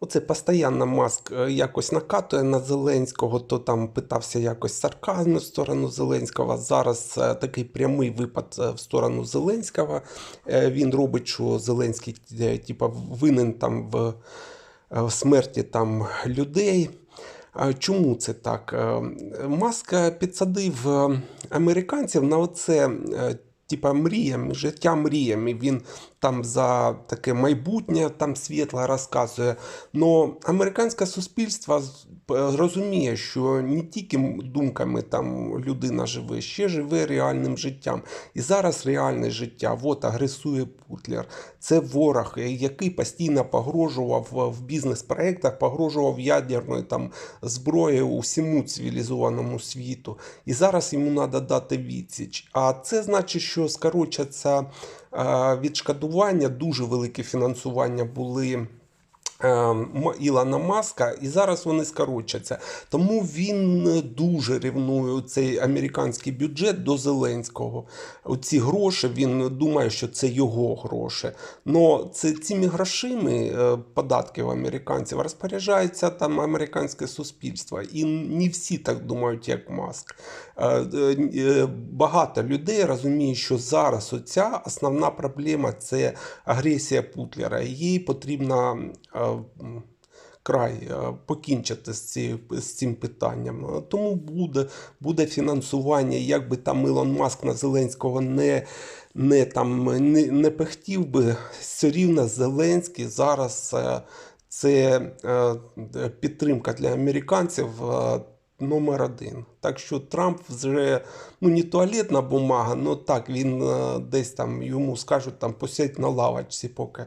Оце постійно Маск е, якось накатує на Зеленського, то там питався якось сарказм в сторону Зеленського. Зараз е, такий прямий випад е, в сторону Зеленського. Він робить, що Зеленський типа, винен там в, в смерті там, людей. Чому це так? Маск підсадив американців на оце. Типа мріями, життя мріями. Він там за таке майбутнє там світло розказує. Но американське суспільство розуміє, що не тільки думками там людина живе, ще живе реальним життям. І зараз реальне життя. От агресує Путлер. Це ворог, е, який постійно погрожував е, в бізнес-проектах, погрожував ядерною там зброєю усьому цивілізованому світу. І зараз йому треба дати відсіч. А це значить, що скорочаться е, відшкодування, дуже велике фінансування були. Е, Ілона Маска, і зараз вони скорочаться. Тому він дуже ревнує цей американський бюджет до Зеленського. Оці гроші він думає, що це його гроші. Но це цими грошима е, податків американців розпоряджається там американське суспільство. І не всі так думають, як Маск. Е, е, Багато людей розуміють, що зараз оця основна проблема це агресія Путлера. Їй потрібно край е, покінчити з, цією, з цим питанням. Е, Тому буде, буде фінансування, як би там Ілон Маск на Зеленського не, не, там, не, не пихтів би, все рівно Зеленський зараз е, це підтримка для американців. Номер один. Так що Трамп вже ну не туалетна бумага, ну так він десь там йому скажуть там посядь на лавочці поки.